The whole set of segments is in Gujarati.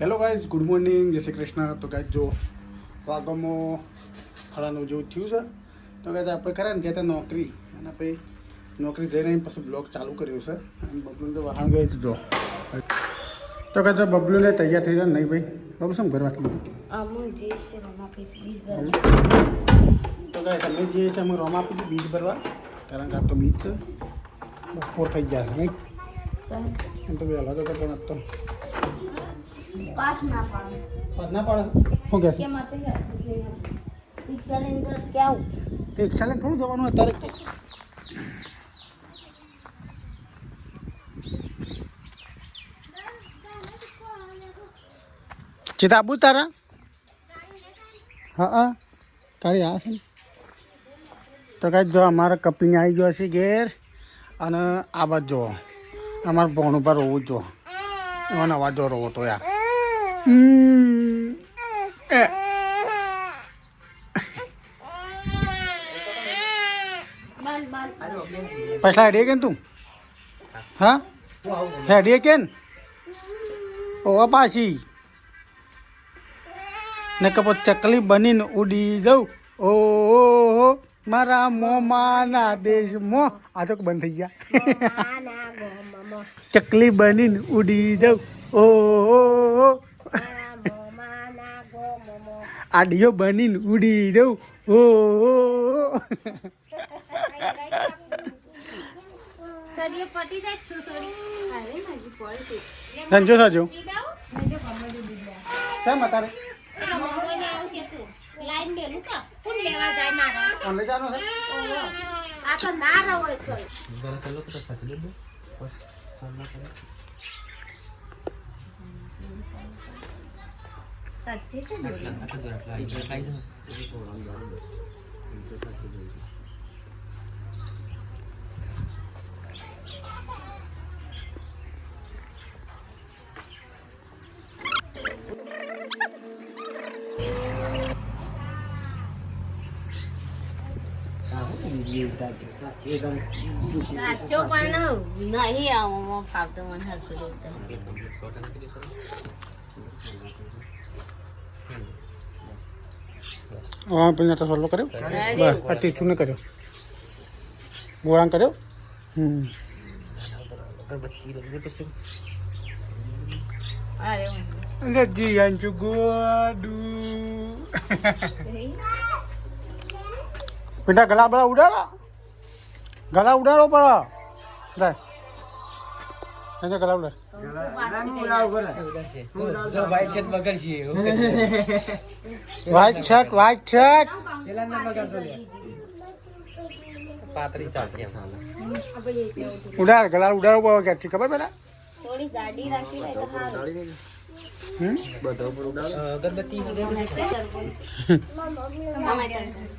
હેલો ગાઈઝ ગુડ મોર્નિંગ જય શ્રી કૃષ્ણ. તો ગાઈઝ જો વાગમો ફળાનું જેવું થયું છે તો ગાઈઝ આપણે ખરા ને કહેતા નોકરી. અને પછી નોકરી જઈને પછી બ્લોગ ચાલુ કર્યો છે. અને બબલુને તો વહાણ ગઈ જો તો કહે બબલુને તૈયાર થઈ જાય નહીં ભાઈ. બબલુ શું ઘર વાંકી તો ગાઈઝ અમે જઈએ છીએ અમે રોમ આપી દીધું બીજ ભરવા. કારણ કે આ તો બીજ છે. બપોર થઈ ગયા છે નહીં? પણ તો. ના પાડે. ના પાડે? શું કહેશે તે રિક્ષા લઈને થોડું જવાનું અત્યારે ચિતા આબુ તારા? હા હા. તારી આ છે ને? તો કાંઈ જો અમારા કપિંગ આવી ગયો છે ઘેર અને આ બાજુ જો અમારા ભોણ ઉપર રોવું જો એવાનો અવાજ જો રોવો તો યાર. પૈસા હેડીએ કેન તું? હા? હેડીએ કેન ઓ પાછી. ને કપો ચકલી બનીને ઉડી જાઉં. ઓ મારા મોમાના દેશમાં આ તો બંધ થઈ ગયા. ચકલી બનીને ઉડી જાઉં. ઓ હો મારા મોમા ના ગો મમો આડિયો બનીને ઉડી લાઈન ઓ હો સરિયો લેવા જાય છે સોરી અરે માજી પડે છે સંજો સાજો પી દાવ મેં ગમે તે દીધા શેમ તારે મંગોને આવશે તું લાઈન મેલું કા કાઈ છે એ મારા ઓનલે જાનો છે તો સાચી રહો સાચો પણ નહીં આવું ફાવતો મને હા પેલા તો સોલો કર્યો? બસ આ ટીચું ને કર્યો. ગોળાંગ કર્યો? હમ. અરે અને જીયાન ગોડુ બેટા ગલા બળા ઉડાડો. ગલા ઉડાડો પડો જાય એને ગલા ઉડાડ. White shirt white shirt. ઉડાડ ગલા ઉડાડો પડો કે ખબર બેટા? થોડી ગાડી રાખી હોય તો સારું હમ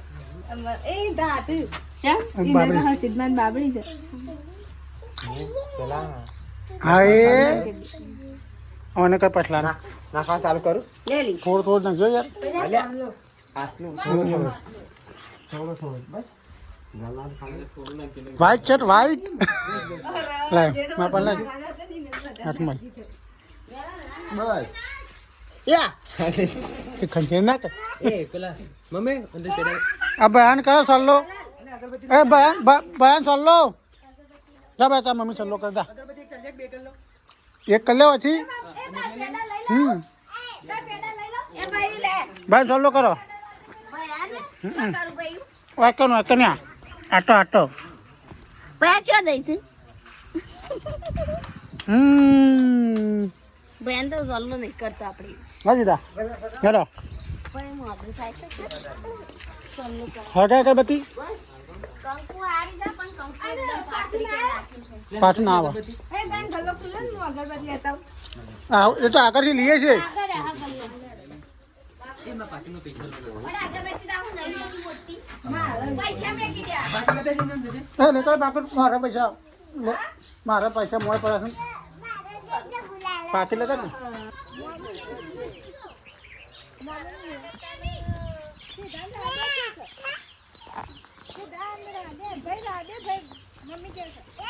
એ હર્ષિદમાન હા એ? અને કઈ પછલા ના. નાખવા ચાલુ કરું? થોડું થોડું નાખજો યાર. આટલું થોડો થોડો. બસ. વ્હાઈટ શર્ટ વ્હાઈટ લાયમાં પણ લાય. હાથમાં. બસ. યા એ ના પેલા મમ્મી અંદર પેલા આ બયાન કરો સલ્લો. એ બયાન બયાન સલ્લો. જા ભાઈ તાર મમ્મી સલ્લો કરતા એક કર લે પછી હમ. બયાન સલ્લો કરો. ભાઈ આ ને શું કરું ભાઈ વાંકો નો વાંકો ન્યા આટો આટો. ભાઈ ચો દઈ છે હમ. ભાઈ તો સોલ્વ નહીં કરતો આપણે વાજી દા હેડો. ભાઈ થાય છે. હટાય અગરબત્તી? પાછું ના આવે એ તો આગળથી લઈએ છે મારા પૈસા. મારા પૈસા મોય પડ્યા છે પાછી લેતા ને.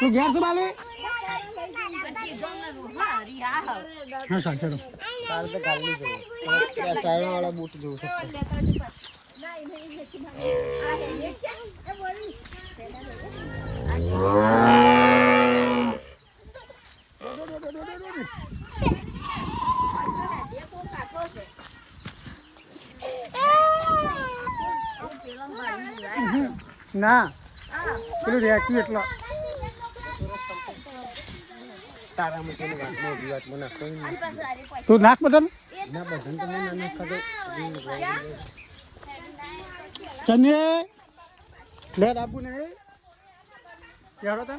તું ઘેર છું બાલે? હા સાચો તો ના પેલો રેક્યું એટલો. તારા મૂકીની વાત મોટી વાત મને કોઈ. તું નાખ બધાને. ના બધાને તો મને ના ખબર ચને લે ડાબુ ને ચાલો તને.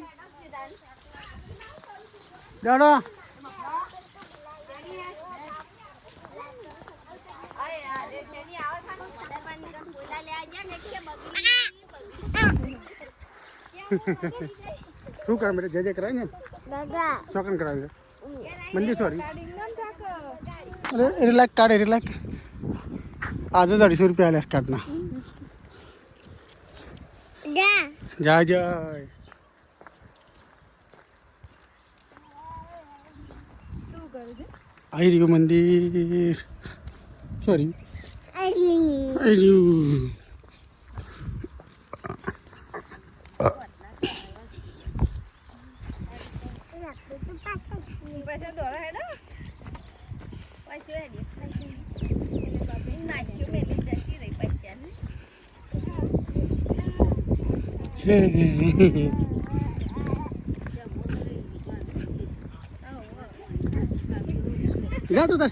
ચાલો અરે, અરે, શેની આવે છે ને, મોઢામાં નીકળ બોલા લે આજે ને કે બગડી, બગડી. શું કરે મેરે જે જે કરાય ને? ચોકન કરાવી મંદી સોરી. અરે રિલેક્સ કાઢે રિલેક્સ આજે તો અઢીસો રૂપિયા આલ્યા કાર્ડના જય જય. આવી રહ્યું મંદિર. સોરી. આવી હેડો. પાછું હેડી. નાચ્યું મેલી જતી રહી પૈસા ને. જા તો તાર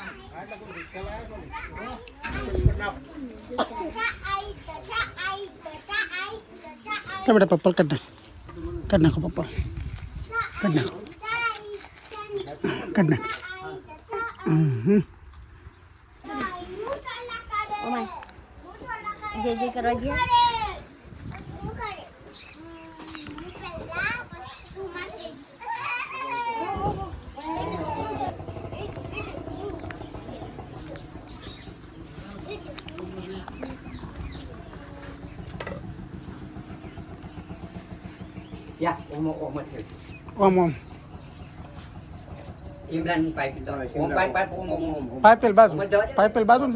સીધી બાયપાસ તો બેટા પપ્પલ કાઢ નાખ કાઢ નાખો પપ્પલ કાઢ નાખો omo omo થયું. ઓમ ઓમ ઇમરાન પાઇપ તો ઓમ પાઇપ પાઇપ ઓમ ઓમ ઓમ ઓમ. પાઇપેલ બાજુ ઓમ. પાઇપેલ બાજુ ઓમ.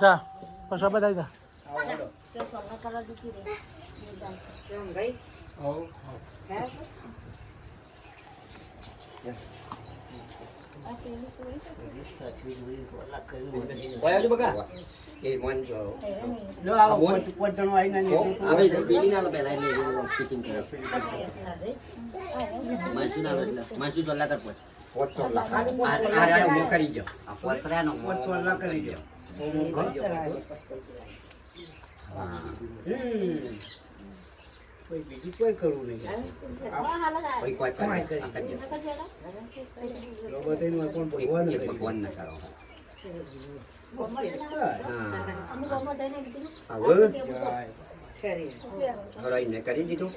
જા પછી બધા જા કેમ ગઈ? ઓય હજુ બકા. એ મન જો. આ બોલ. ઓ, આવે છે. બીજી ના લો પહેલા એટલે એવું આમ fitting કરે. માસી ના લો એટલે. માસી તો લાગત પોચ. કરી દો. આ પોચરાનો મો મો કરી. હા. કોઈ કરી દો. એક એક ભગવાન ના કરો. હા. હવે કરી દીધું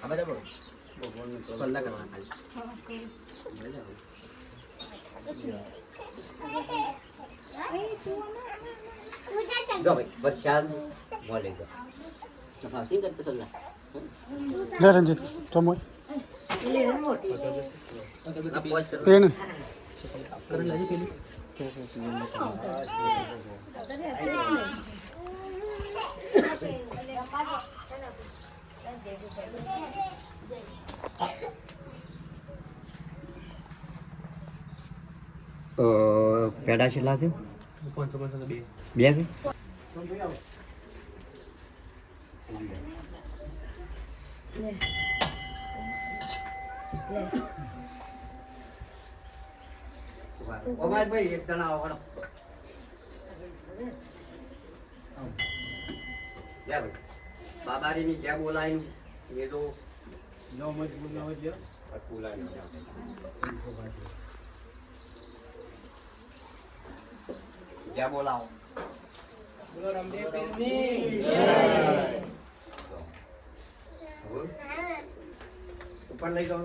આ બધા સલ્લા કરવા ખાલી જો ભાઈ બસ ચાલ મળે જો ફાવતી કરતો સલ્લા લે રંજીત ચમોય આ પોસ્ટ કરો પેન અ પેડા કેટલા છે? બે છે? ભાઈ એક જણા આવડો બાબારીની જેમ બોલાય એ તો ન મજબૂર ન હોય જેમ બોલાવો બોલો રામદેવ પીરની હવે? ઉપર લઈ ગયો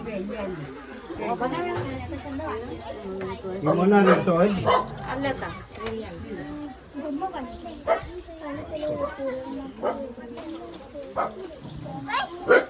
એ દાદા બોલ જા દે દેવું મમના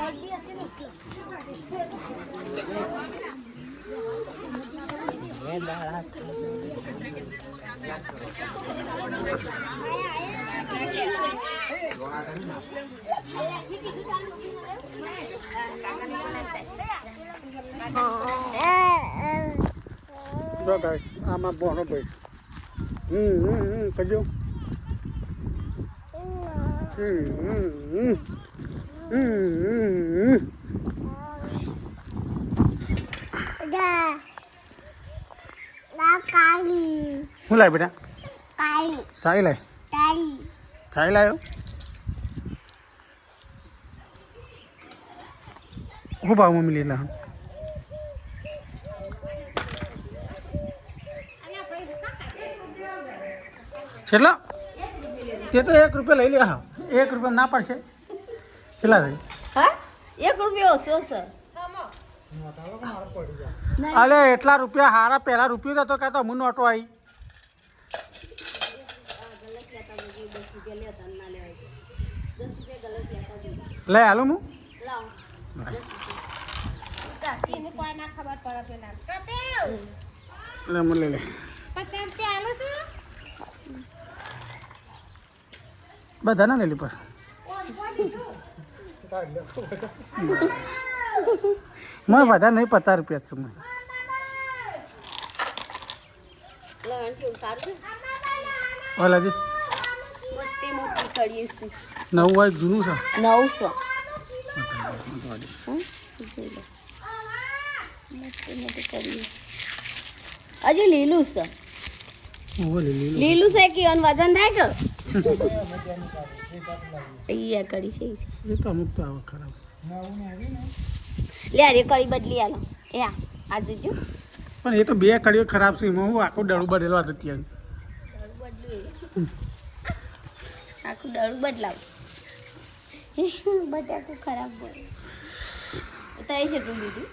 હોય જો ગાઈસ આમાં બોનો ભાઈ હમ હમ હમ કરજો હમ હમ હમ હમ હમ શું લાય બેટા? સાઈ લાય. સાઈ લાયો? હું ભાવ મમ્મી લીધા કેટલા તે તો એક રૂપિયા લઈ લે હા. એક રૂપિયા ના પાડશે. કેટલા થઈ હા? એક રૂપિયો ઓછો છે અલે એટલા રૂપિયા હારા પહેલા રૂપિયો હતો કાં તો અમૂલ નોટો આવી લે હાલો હું. લે મને લે બધા ના લેલી પાસ મેં બધા નહીં પચાસ રૂપિયા છું મેં ઓલાજી મોટી મોટી કડી છે. નવું હોય જૂનું છે? નવસો મોટી મોટી હજી લીલું છે. લીલું. છે કે વજન થાય કે? અહીંયા કડી છે. એ તો અમુક તો આવે ખરાબ. લે અરે કડી બદલી આલો. એ આ આ જોજો. પણ એ તો બે કડીઓ ખરાબ છે એમાં હું આખું ડળું બદલો હતો ત્યાં આખું ડળું બદલાવ. બટાકું ખરાબ બોલ. તો એ કેટલું લીધું.